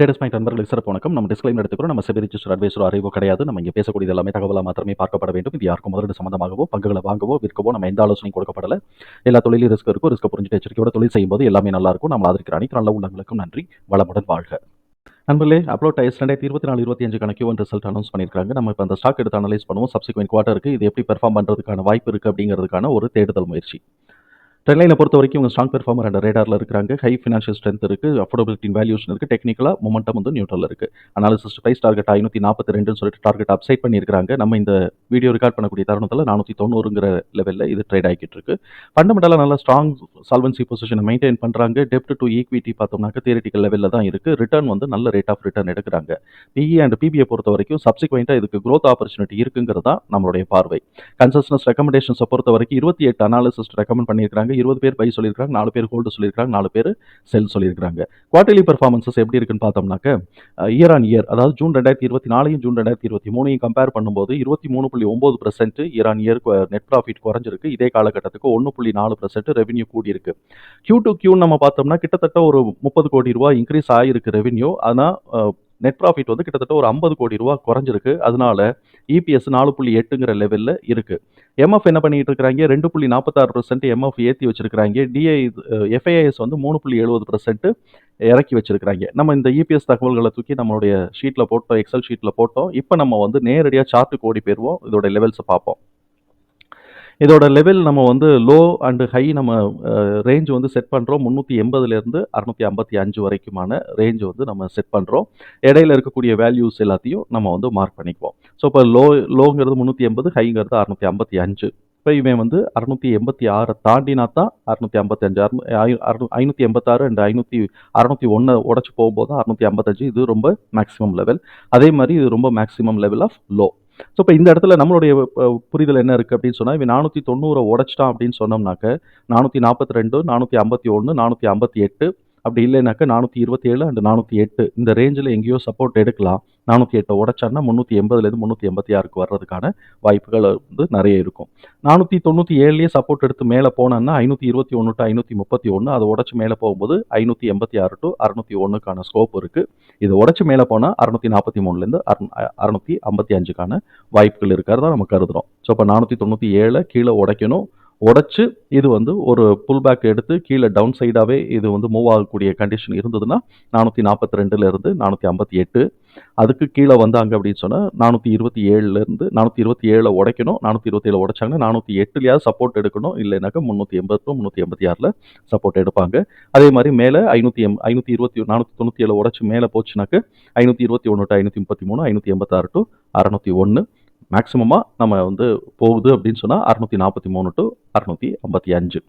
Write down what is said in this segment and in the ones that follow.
டேட்டஸ் point நண்பர்கள் சிறப்பு வணக்கம். நம்ம டிஸ்கிளைம் எடுத்துக்கிறோம். நம்ம செபி ரிஜிஸ்டர் அட்வைசர் அறிவோ கிடையாது. நம்ம இங்கே பேசக்கூடியது எல்லாமே தகவலாக மாத்திரமே பார்க்கப்பட வேண்டும். இது யாருக்கும் முதலீடு சம்மந்தமாகவோ பங்குகளை வாங்கவோ விற்கவோ நம்ம எந்த ஆலோசனையும் கொடுக்கப்படல. எல்லா தொழிலும் ரிஸ்க் இருக்கும். ரிஸ்க் புரிஞ்சுட்டு எச்சரிக்கையோட தொழில் செய்யும்போது எல்லாமே நல்லா இருக்கும். நம்ம அதற்கு அனைத்து நல்ல உள்ளங்களுக்கும் நன்றி. வளமுடன் வாழ்க. நண்பர்களே அப்லோட் டைஸ் ரெண்டாயிரத்தி இருபத்தி நாலு இருபத்தி அஞ்சு கணக்கு ஒன் ரிசல்ட் அனௌன்ஸ் பண்ணியிருக்காங்க. நம்ம இப்போ அந்த ஸ்டாக் எடுத்து அனலைஸ் பண்ணுவோம். சப்சிக்வெண்ட் குவார்ட்டருக்கு இது எப்படி பெர்ஃபார்ம் பண்ணுறதுக்கான வாய்ப்பு இருக்குது அப்படிங்கிறதுக்கான ஒரு தேடுதல் முயற்சி. ட்ரெண்ட்லைனை பொறுத்த வரைக்கும் இவங்க ஸ்ட்ராங் பெர்ஃபார்மர் அண்ட் ரேடாரில் இருக்கிறாங்க. ஹை ஃபினான்ஷியல் ஸ்ட்ரென்த் இருக்குது அஃபோர்டபிலிட்டின் வேல்யூஷன் இருக்குது டெக்னிக்கலாக மொமெண்டம் வந்து நியூட்ரல் இருக்குது அனாலிசிஸ் ப்ரைஸ் டார்கெட் ஐநூற்றி நாற்பத்தி ரெண்டுன்னு சொல்லிட்டு டார்கெட் அப்சைட் பண்ணியிருக்காங்க நம்ம இந்த வீடியோ ரெக்கார்ட் பண்ணக்கூடிய தருணத்தில் நானூற்றி தொண்ணூறுங்கிற லெவலில் இது ட்ரேட் ஆகிட்டு இருக்கு. ஃபண்டமெண்டலாக நல்லா ஸ்ட்ராங் சால்வன்சி பொசிஷனை மெயின்டைன் பண்ணுறாங்க டெப்ட் டு ஈக்விட்டி பார்த்தோம்னாக்க தியரிட்டிக்கல் லெவலில் தான் இருக்குது ரிட்டர்ன் வந்து நல்ல ரேட் ஆஃப் ரிட்டர்ன் எடுக்கிறாங்க. பிஇ அண்ட் பிபிஐ பொறுத்த வரைக்கும் சப்சிக்வெண்ட்டாக இதுக்கு க்ரோத் ஆப்பர்ச்சுனிட்டி இருக்குங்கிறது தான் நம்மளுடைய பார்வை. கன்சஸ்னஸ் ரெக்கமெண்டேஷன்ஸை பொறுத்த வரைக்கும் இருபத்தி எட்டு அனாலிசிஸ் ரெக்கமெண்ட் பண்ணியிருக்காங்க இருபது பேர் பை சொல்லியிருக்காங்க நாலு பேர் ஹோல்டு சொல்லியிருக்காங்க நாலு பேர் செல் சொல்லியிருக்காங்க குவார்டர்லி பர்ஃபார்மன்ஸஸ் எப்படி இருக்குன்னு பார்த்தோம்னாக்க இயர் ஆன் இயர் அதாவது ஜூன் ரெண்டாயிரத்தி இருபத்தி நாலையும் ஜூன் ரெண்டாயிரத்தி இருபத்தி மூணையும் கம்பேர் பண்ணும்போது இருபத்தி மூணு புள்ளி ஒம்பது percent year on year net profit குறைஞ்சிருக்கு. இதே காலகட்டத்துக்கு ஒன்று புள்ளி நாலு பர்சன்ட் ரெவன்யூ கூடியிருக்கு. கியூ டு கியூ நம்ம பார்த்தோம்னா கிட்டத்தட்ட ஒரு முப்பது கோடி ரூபாய் இன்க்ரீஸ் ஆகிருக்கு ரெவன்யூ ஆனால் நெட் ப்ராஃபிட் வந்து கிட்டத்தட்ட ஒரு ஐம்பது கோடி ரூபா குறைஞ்சிருக்கு. அதனால இபிஎஸ் நாலு புள்ளி எட்டுங்கிற லெவலில் இருக்கு. எம்எஃப் என்ன பண்ணிட்டு இருக்கிறாங்க? ரெண்டு புள்ளி நாற்பத்தாறு பர்சன்ட் எம்எஃப் ஏற்றி வச்சிருக்கிறாங்க. டிஐ எஃப்ஐஎஸ் வந்து மூணு புள்ளி எழுபது பர்சன்ட் இறக்கி வச்சிருக்கிறாங்க. நம்ம இந்த இபிஎஸ் தகவல்களை தூக்கி நம்மளுடைய ஷீட்டில் போட்டோம் எக்ஸல் ஷீட்டில் போட்டோம். இப்போ நம்ம வந்து நேரடியாக சார்ட்டுக்கு ஓடி போயிடுவோம் இதோட லெவல்ஸை பார்ப்போம். இதோட லெவல் நம்ம வந்து லோ அண்டு ஹை நம்ம ரேஞ்ச் வந்து செட் பண்ணுறோம் முந்நூற்றி எண்பதுலேருந்து அறுநூற்றி ஐம்பத்தி அஞ்சு வரைக்குமான ரேஞ்ச் வந்து நம்ம செட் பண்ணுறோம் இடையில இருக்கக்கூடிய வேல்யூஸ் எல்லாத்தையும் நம்ம வந்து மார்க் பண்ணிக்குவோம். ஸோ இப்போ லோ லோங்கிறது முந்நூற்றி எண்பது ஹைங்கிறது அறுநூற்றி ஐம்பத்தி அஞ்சு. இப்போ இவன் வந்து அறுநூற்றி எண்பத்தி ஆறை தாண்டினா தான் அறுநூற்றி ஐம்பத்தஞ்சு அறுநூ ஐநூற்றி எண்பத்தாறு அண்ட் ஐநூற்றி அறுநூற்றி ஒன்று உடச்சி போகும்போது அறுநூற்றி ஐம்பத்தஞ்சு. இது ரொம்ப மேக்ஸிமம் லெவல் அதே மாதிரி இது ரொம்ப maximum level of low so இப்போ இந்த இடத்துல நம்மளுடைய புரிதல் என்ன இருக்குது அப்படின்னு சொன்னால் இவன் நானூற்றி தொண்ணூறை உடச்சிட்டான் அப்படின்னு சொன்னோம்னாக்க நானூற்றி நாற்பத்தி ரெண்டு நானூற்றி ஐம்பத்தி ஒன்று நானூற்றி ஐம்பத்தி எட்டு அப்படி இல்லைனாக்க நானூற்றி இருபத்தி ஏழு அண்ட் நானூற்றி எட்டு. இந்த ரேஞ்சில் எங்கேயோ சப்போர்ட் எடுக்கலாம். நானூற்றி எட்டை உடச்சான்னா முந்நூற்றி எண்பதுலேருந்து முந்நூற்றி எண்பத்தி ஆறுக்கு வர்றதுக்கான வாய்ப்புகள் வந்து நிறைய இருக்கும். நானூற்றி தொண்ணூற்றி ஏழுலேயே சப்போர்ட் எடுத்து மேலே போனான்னா ஐநூற்றி இருபத்தி ஒன்று டு ஐநூற்றி முப்பத்தி ஒன்று அதை உடச்சி மேலே போகும்போது ஐநூற்றி எண்பத்தி ஆறு டு அறுநூற்றி ஒன்றுக்கான ஸ்கோப் இருக்குது இதை உடச்சி மேலே போனால் அறுநூற்றி நாற்பத்தி மூணுலேருந்து அறுநூற்றி ஐம்பத்தி அஞ்சுக்கான வாய்ப்புகள் இருக்கிறதா நம்ம கருதுகிறோம் ஸோ இப்போ நானூற்றி தொண்ணூற்றி ஏழை கீழே உடைக்கணும். உடைச்சு இது வந்து ஒரு புல் பேக் எடுத்து கீழே டவுன் சைடாகவே இது வந்து மூவ் ஆகக்கூடிய கண்டிஷன் இருந்ததுன்னா நானூற்றி நாற்பத்தி ரெண்டுலேருந்து நானூற்றி ஐம்பத்தி எட்டு. அதுக்கு கீழே வந்தாங்க அப்படின்னு சொன்னால் நானூற்றி இருபத்தி ஏழுலேருந்து நானூற்றி இருபத்தி ஏழில் உடைக்கணும் நானூற்றி இருபத்தி ஏழு உடைச்சாங்கன்னா நானூற்றி எட்டுலையாவது சப்போர்ட் எடுக்கணும் இல்லைனாக்கா முந்நூற்றி எண்பது முந்நூற்றி எண்பத்தி ஆறில் சப்போர்ட் எடுப்பாங்க. அதே மாதிரி மேலே ஐநூற்றி எம் ஐநூற்றி இருபத்தி நானூற்றி தொண்ணூற்றி ஏழு உடச்சி மேலே போச்சுனாக்க ஐநூற்றி இருபத்தி ஒன்று டு ஐநூற்றி முப்பத்தி மூணு ஐநூற்றி எண்பத்தாறு டு அறநூற்றி ஒன்று. மேக்ஸிமமாக நம்ம வந்து போகுது அப்படின்னு சொன்னால் அறுநூற்றி நாற்பத்தி மூணு டு அறுநூற்றி ஐம்பத்தி அஞ்சு.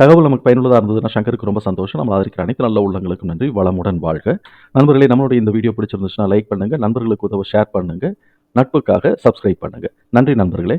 தகவல் நமக்கு பயனுள்ளதாக இருந்ததுன்னா சங்கருக்கு ரொம்ப சந்தோஷம். நம்ம ஆதரிக்கிற அனைத்து நல்ல உள்ளங்களுக்கும் நன்றி. வளமுடன் வாழ்க. நண்பர்களே நம்மளுடைய இந்த வீடியோ பிடிச்சிருந்துச்சுன்னா லைக் பண்ணுங்கள் நண்பர்களுக்கு உதவ ஷேர் பண்ணுங்கள் நட்புக்காக சப்ஸ்கிரைப் பண்ணுங்கள் நன்றி நண்பர்களே.